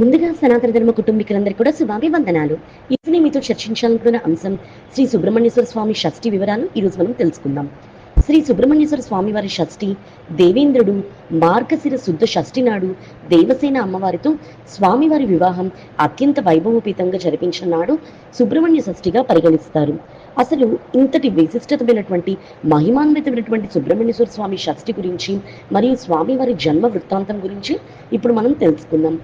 ముందుగా సనాతన ధర్మ కుటుంబీకులందరికీ కూడా శుభాభివందనాలు. ఇప్పుడు మీతో చర్చించాలనుకున్న అంశం శ్రీ సుబ్రహ్మణ్యేశ్వర స్వామి షష్ఠి వివరాలు ఈరోజు మనం తెలుసుకుందాం. శ్రీ సుబ్రహ్మణ్యేశ్వర స్వామి వారి షష్ఠి దేవేంద్రుడు మార్గశిర శుద్ధ షష్ఠి నాడు దేవసేన అమ్మవారితో స్వామివారి వివాహం అత్యంత వైభవోపేతంగా జరిపించిన నాడు సుబ్రహ్మణ్య షష్ఠిగా పరిగణిస్తారు. అసలు ఇంతటి విశిష్టతమైనటువంటి మహిమాన్వితమైనటువంటి సుబ్రహ్మణ్యేశ్వర స్వామి షష్ఠి గురించి మరియు స్వామివారి జన్మ వృత్తాంతం గురించి ఇప్పుడు మనం తెలుసుకుందాం.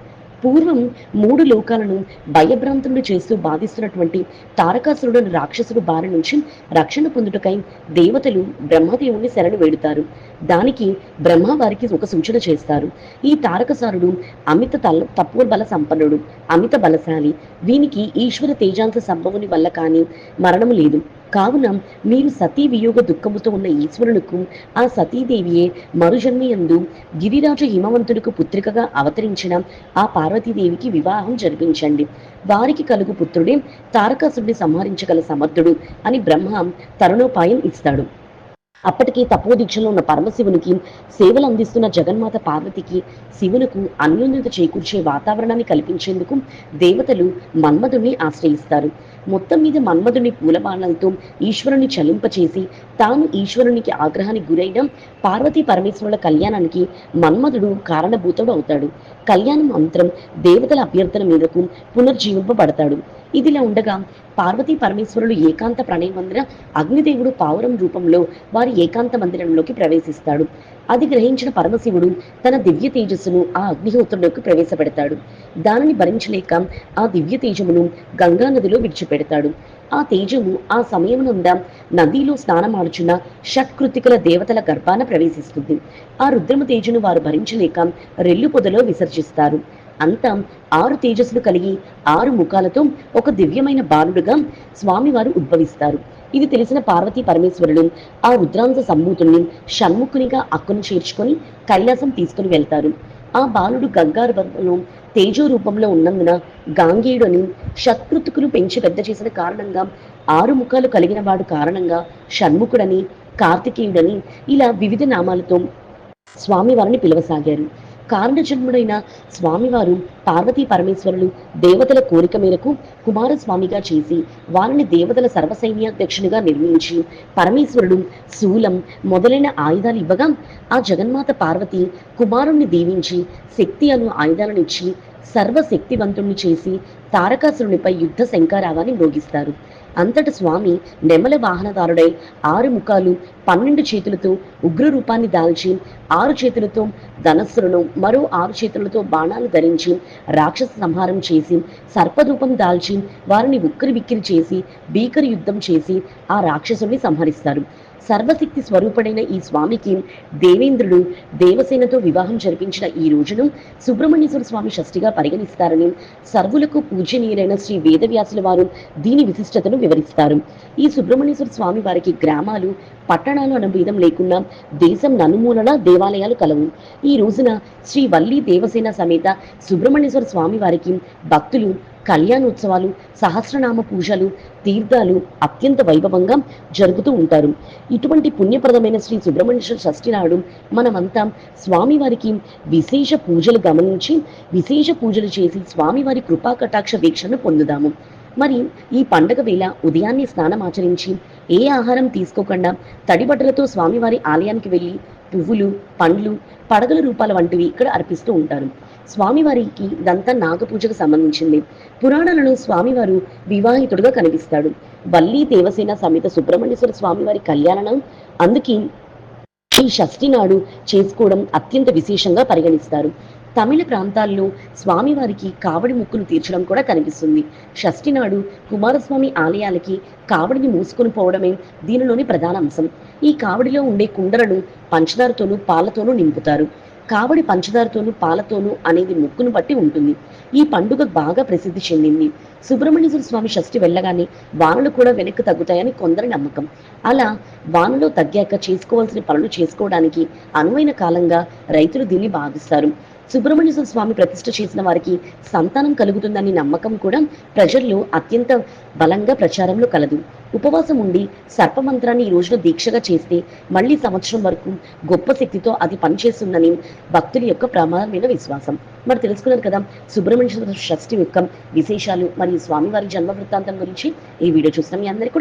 పూర్వం మూడు లోకాలను భయభ్రాంతులు చేస్తూ బాధిస్తున్నటువంటి తారకాసురుడు రాక్షసుడు బారి నుంచి రక్షణ పొందుటకై దేవతలు బ్రహ్మదేవుని శరణు వేడుతారు. దానికి బ్రహ్మ వారికి ఒక సూచన చేస్తారు. ఈ తారకసారుడు అమిత తల తప్పు బల సంపన్నుడు అమిత బలశాలి. వీనికి ఈశ్వర తేజాంత సంభవుని వల్ల కానీ మరణము లేదు. కావున మీరు సతీ వియోగ దుఃఖముతో ఉన్న ఈశ్వరునికి ఆ సతీదేవియే మరుజన్మయందు గిరిరాజు హిమవంతుడికి పుత్రికగా అవతరించిన ఆ పార్వతీదేవికి వివాహం జరిపించండి. వారికి కలుగు పుత్రుడే తారకాసుడిని సంహరించగల సమర్థుడు అని బ్రహ్మ తరుణోపాయం ఇస్తాడు. అప్పటికి తపోదీక్షలో ఉన్న పరమశివునికి సేవలు అందిస్తున్న జగన్మాత పార్వతికి శివునకు అన్యోన్యత చేకూర్చే వాతావరణాన్ని కల్పించేందుకు దేవతలు మన్మధుని ఆశ్రయిస్తారు. మొత్తం మీద మన్మధుని పూలబాణాలతో ఈశ్వరుని చలింపచేసి తాను ఈశ్వరునికి ఆగ్రహానికి గురైన పార్వతీ పరమేశ్వరుల కళ్యాణానికి మన్మధుడు కారణభూతుడు అవుతాడు. కళ్యాణం అంతరం దేవతల అభ్యర్థన మేరకు పునర్జీవింపబడతాడు. ఇదిలా ఉండగా పార్వతీ పరమేశ్వరులు ఏకాంత ప్రణయమందిర అగ్నిదేవుడు పావురం రూపంలో వారి ఏకాంత మందిరంలోకి ప్రవేశిస్తాడు. అది గ్రహించిన పరమశివుడు తన దివ్య తేజస్సును ఆ అగ్నిహోత్రులకు ప్రవేశపెడతాడు. దానిని భరించలేక ఆ దివ్య తేజమును గంగా నదిలో విడిచిపెడతాడు. ఆ తేజము ఆ సమయమునంద నదిలో స్నానమాడుచున్న షట్కృతికల దేవతల గర్భాన ప్రవేశిస్తుంది. ఆ రుద్రమ తేజును వారు భరించలేక రెల్లు పొదలో విసర్జిస్తారు. అంతా ఆరు తేజస్సులు కలిగి ఆరు ముఖాలతో ఒక దివ్యమైన బాలుడుగా స్వామివారు ఉద్భవిస్తారు. ఇది తెలిసిన పార్వతీ పరమేశ్వరుడు ఆ రుద్రాంశ సంభూతుల్ని షణ్ముఖునిగా అక్కును చేర్చుకొని కైలాసం తీసుకుని వెళ్తారు. ఆ బాలుడు గంగారు తేజో రూపంలో ఉన్నందున గాంగేయుడు అని పెంచి పెద్ద చేసిన కారణంగా ఆరు ముఖాలు కలిగిన వాడు కారణంగా షణ్ముఖుడని కార్తికేయుడని ఇలా వివిధ నామాలతో స్వామివారిని పిలవసాగారు. కారణజన్ముడైన స్వామివారు పార్వతీ పరమేశ్వరులు దేవతల కోరిక మేరకు కుమారస్వామిగా చేసి వారిని దేవతల సర్వసైన్యాధ్యక్షునిగా నిర్మించి పరమేశ్వరుడు శూలం మొదలైన ఆయుధాలు ఇవ్వగా ఆ జగన్మాత పార్వతి కుమారుణ్ణి దీవించి శక్తి అను ఆయుధాలనిచ్చి సర్వశక్తివంతుణ్ణి చేసి తారకాసురునిపై యుద్ధ శంకారావాన్ని మోగిస్తారు అంతట స్వామి నెమల వాహనదారుడై ఆరు ముఖాలు పన్నెండు చేతులతో ఉగ్ర రూపాన్ని దాల్చి ఆరు చేతులతో ధనస్సులను మరో ఆరు చేతులతో బాణాలు ధరించి రాక్షస సంహారం చేసి సర్పరూపం దాల్చి వారిని ఉక్కిరి బిక్కిరి చేసి భీకర యుద్ధం చేసి ఆ రాక్షసుని సంహరిస్తారు. సర్వశక్తి స్వరూపుడైన ఈ స్వామికి దేవేంద్రుడు దేవసేనతో వివాహం జరిపించిన ఈ రోజును సుబ్రహ్మణ్యేశ్వర స్వామి షష్ఠిగా పరిగణిస్తారని సర్వులకు పూజనీయులైన శ్రీ వేదవ్యాసుల వారు దీని విశిష్టతను వివరిస్తారు. ఈ సుబ్రహ్మణ్యేశ్వర స్వామి వారికి గ్రామాలు పట్టణాలు అన్న లేకుండా దేశం నలుమూలన దేవాలయాలు కలవు. ఈ రోజున శ్రీ వల్లి దేవసేన సమేత సుబ్రహ్మణ్యేశ్వర స్వామి వారికి భక్తులు కళ్యాణోత్సవాలు సహస్రనామ పూజలు తీర్థాలు అత్యంత వైభవంగా జరుగుతూ ఉంటారు. ఇటువంటి పుణ్యప్రదమైన శ్రీ సుబ్రహ్మణ్య షష్ఠి నాడు మనమంతా స్వామివారికి విశేష పూజలు గమనించి విశేష పూజలు చేసి స్వామివారి కృపా కటాక్ష వీక్షను పొందుదాము. మరి ఈ పండగ వేళ ఉదయాన్నే స్నానం ఆచరించి ఏ ఆహారం తీసుకోకుండా తడిబట్టలతో స్వామివారి ఆలయానికి వెళ్ళి పువ్వులు పండ్లు పడగల రూపాల వంటివి ఇక్కడ అర్పిస్తూ ఉంటారు. స్వామివారికి ఇదంతా నాగపూజకు సంబంధించింది. పురాణాలలో స్వామివారు వివాహితుడుగా కనిపిస్తాడు. వల్లి దేవసేన సమేత సుబ్రహ్మణ్యేశ్వర స్వామివారి కళ్యాణం అందుకే ఈ షష్ఠి నాడు చేసుకోవడం అత్యంత విశేషంగా పరిగణిస్తారు. తమిళ ప్రాంతాల్లో స్వామివారికి కావడి ముక్కును తీర్చడం కూడా కనిపిస్తుంది. షష్ఠి నాడు కుమారస్వామి ఆలయాలకి కావడిని మూసుకొని పోవడమే దీనిలోని ప్రధాన అంశం. ఈ కావడిలో ఉండే కుండలను పంచదారతోనూ పాలతోనూ నింపుతారు. కావడి పంచదారతోనూ పాలతోనూ అనేది ముక్కును బట్టి ఉంటుంది. ఈ పండుగ బాగా ప్రసిద్ధి చెందింది. సుబ్రహ్మణ్యేశ్వర స్వామి షష్ఠి వెళ్ళగానే వానలు కూడా వెనక్కి తగ్గుతాయని కొందరి నమ్మకం. అలా వానలో తగ్గాక చేసుకోవాల్సిన పనులు చేసుకోవడానికి అనువైన కాలంగా రైతులు దీన్ని భావిస్తారు. సుబ్రహ్మణ్య స్వామి ప్రతిష్ట చేసిన వారికి సంతానం కలుగుతుందని నమ్మకం కూడా ప్రజల్లో అత్యంత బలంగా ప్రచారంలో కలదు. ఉపవాసం ఉండి సర్పమంత్రాన్ని ఈ రోజున దీక్షగా చేస్తే మళ్ళీ సంవత్సరం వరకు గొప్ప శక్తితో అది పనిచేస్తుందని భక్తుల యొక్క ప్రమాదమైన విశ్వాసం. మరి తెలుసుకున్నారు కదా సుబ్రహ్మణ్య షష్ఠి యొక్క విశేషాలు మరియు స్వామివారి జన్మ వృత్తాంతం గురించి ఈ వీడియో చూసిన మీ అందరికీ కూడా